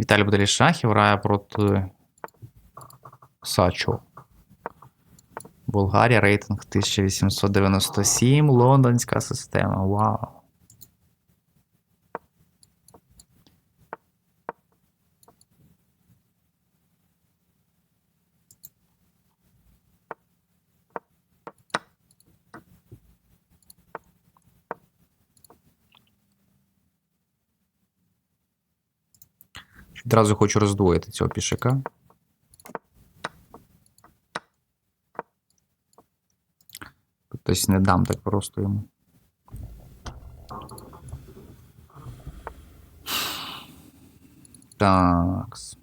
Віталій Боделі Шахів грає проти Сачо. Болгарія, рейтинг 1897, лондонська система. Вау. Відразу хочу роздвоїти цього пішака. Тобто не дам так просто йому. Такс.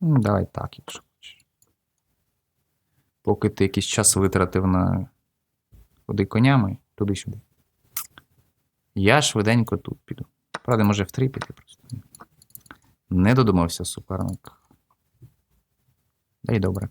Ну, Давай так, якщо. Поки ти якийсь час витратив на ходи конями, туди-сюди. Я швиденько тут піду. Правда, може в три піти просто. Не додумався суперник. Да й добре.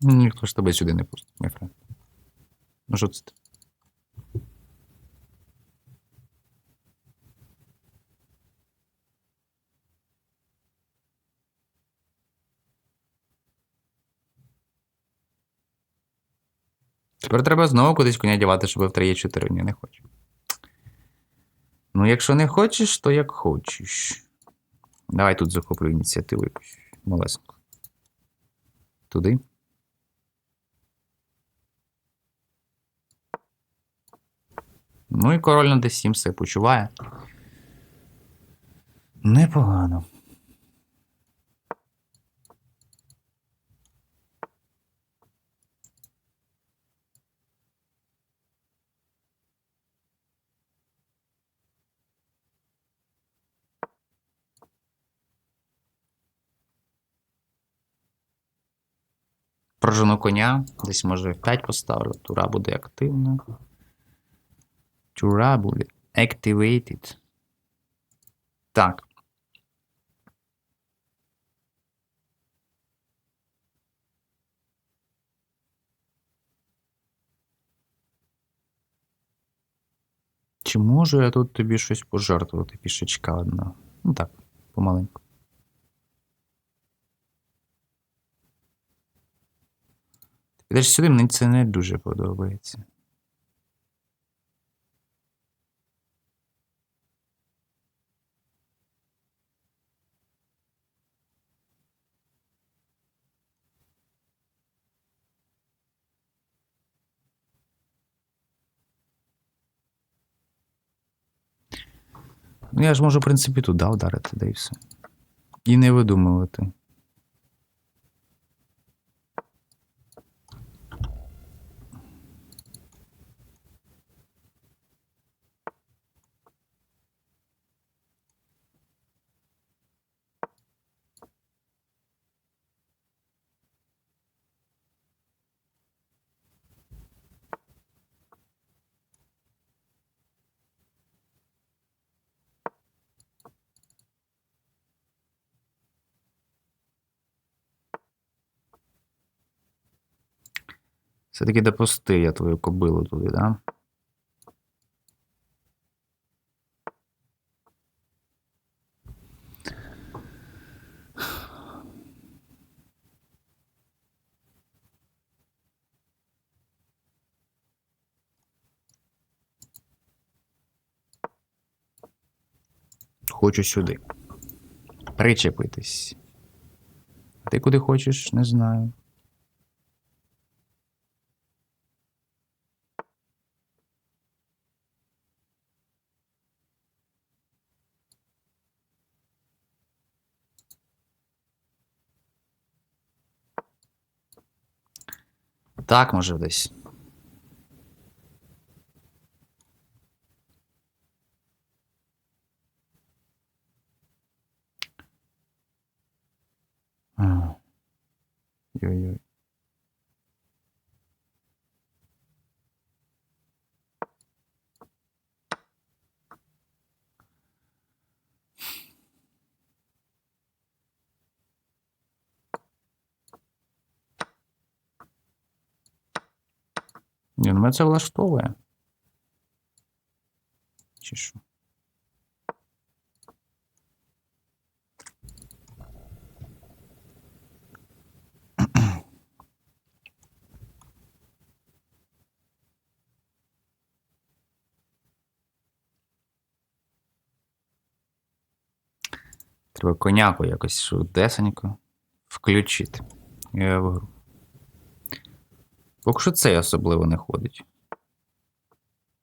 Ніхто ж тебе сюди не пустить, мій френд. Ну що це? Тепер треба знову кудись коня дівати, щоб в 3 4 Ні, не хочу. Ну, якщо не хочеш, то як хочеш. Давай тут захоплю ініціативу якусь малесеньку. Туди. Ну і король на d7 все почуває. Непогано. Прожену коня, десь може в 5 поставлю, тура буде активна. Тура буде activated. Так. Чи можу я тут тобі щось пожертвувати, пішечка одна? Ну так, помаленьку. Ти сюди, мені це не дуже подобається. Ну, я ж можу, в принципі, туди вдарити, да і все. І не видумувати. Все-таки допусти я твою кобилу туди, да? Хочу сюди. Причепитись. Ти куди хочеш, не знаю. Так, може, десь. А. Ні, ну мене це влаштовує. Чи що? Треба коняку якось швидесенько включити. В гру. Поки що цей особливо не ходить.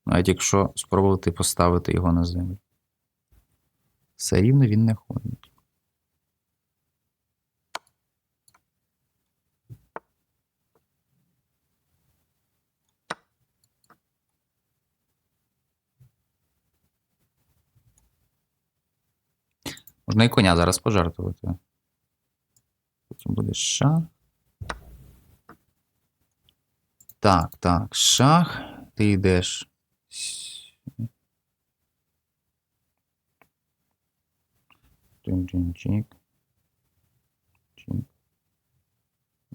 Навіть якщо спробувати поставити його на землю. Все рівно він не ходить. Можна і коня зараз пожертвувати. Потім буде шах. Так, так, шах. Ти йдеш.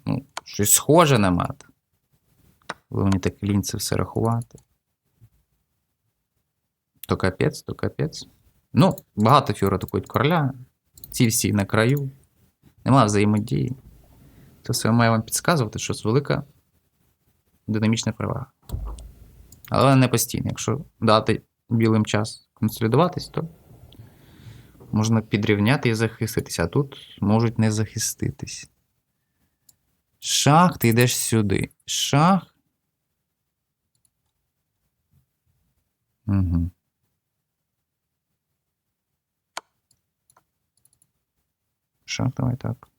Ну, щось схоже на мат. Коли мені так лінь це все рахувати. То капець, то капець. Ну, багато фігур атакують короля. Ці всі на краю. Нема взаємодії. Це все має вам підказувати, що це велика динамічна перевага. Але не постійно. Якщо дати білим час консолідуватись, то можна підрівняти і захиститися. А тут можуть не захиститись. Шах, ти йдеш сюди. Шах. Угу. Шах, давай так.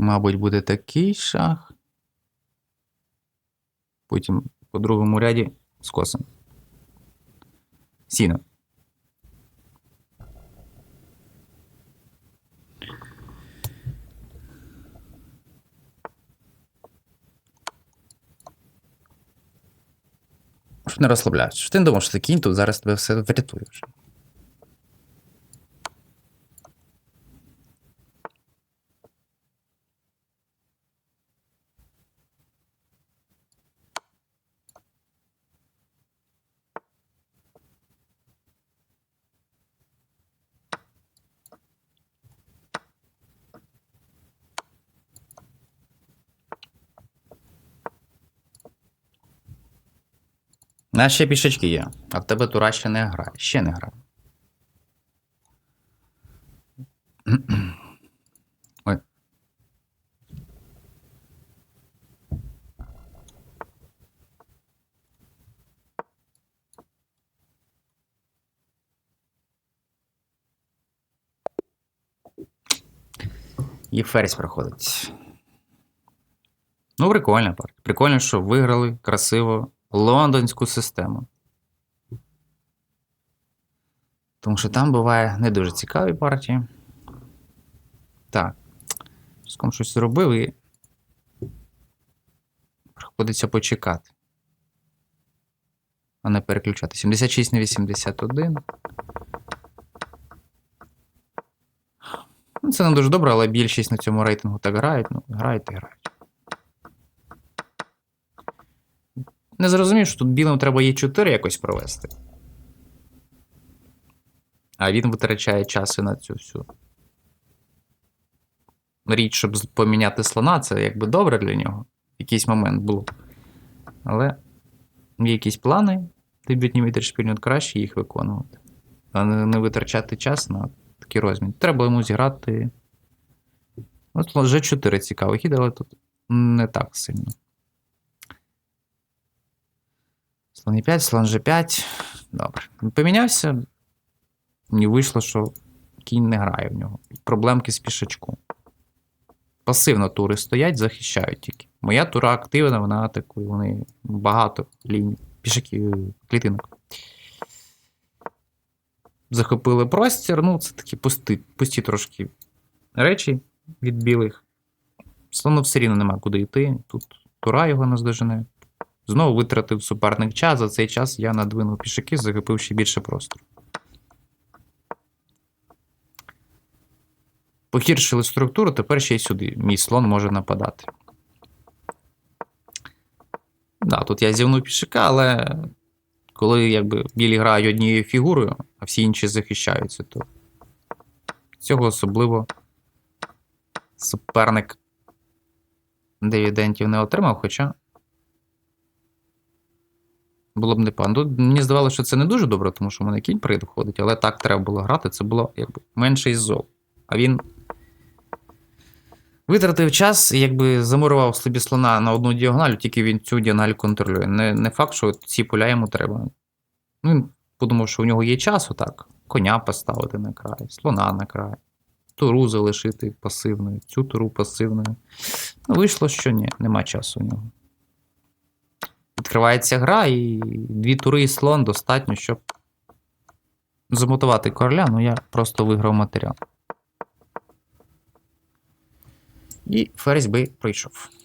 Мабуть, буде такий шах. Потім по другому ряді скосим. Сіно. Щоб не розслаблятися. Ти не думав, що ти кінь тут зараз тебе все врятує вже. Нас ще пішечки є, а в тебе тура ще не грає. Ще не грає. Ой. І ферзь проходить. Ну, прикольно, партія. Прикольно, що виграли красиво лондонську систему. Тому що там буває не дуже цікаві партії. Так. Ском щось зробив і. Приходиться почекати. А не переключати. 76 на 81. Ну, Це не дуже добре, але більшість на цьому рейтингу так грають. Ну, грають і грають. Не зрозумів, що тут білим треба Е4 якось провести. А він витрачає час і на цю всю. Річ, щоб поміняти слона, це якби добре для нього. Якийсь момент було. Але є якісь плани, дебютні вітершпільні, от краще їх виконувати. А не, витрачати час на такі розміни. Треба йому зіграти. От G4 цікавий хід, але тут не так сильно. Слон e5, слон G5. Добре. Помінявся. Мені вийшло, що кінь не грає в нього. Проблемки з пішачком. Пасивно тури стоять, захищають тільки. Моя тура активна, вона атакує, вони багато ліній. Пішаків клітинок. Захопили простір. Ну, це такі пусті, пусті трошки речі від білих. Слону все рівно нема куди йти. Тут тура його наздожене. Знову витратив суперник час. За цей час я надвинув пішаки, захопив ще більше простору. Погіршили структуру, тепер ще й сюди. Мій слон може нападати. Да, тут я зівнув пішака, але коли якби білі грають однією фігурою, а всі інші захищаються, то цього особливо суперник дивідентів не отримав, хоча було б непогано. Мені здавалося, що це не дуже добре, тому що в мене кінь прийде входить, але так треба було грати, це було якби менше із зол. А він витратив час і якби замурував собі слона на одну діагональ, тільки він цю діагональ контролює. Не, не факт, що ці поля йому треба. Ну, він подумав, що у нього є час отак. Коня поставити на край, слона на край, туру залишити пасивною, цю туру пасивною. Ну, вийшло, що ні, нема часу у нього. Відкривається гра, і дві тури і слон достатньо, щоб замотувати короля, ну я просто виграв матеріал. І ферзь би прийшов.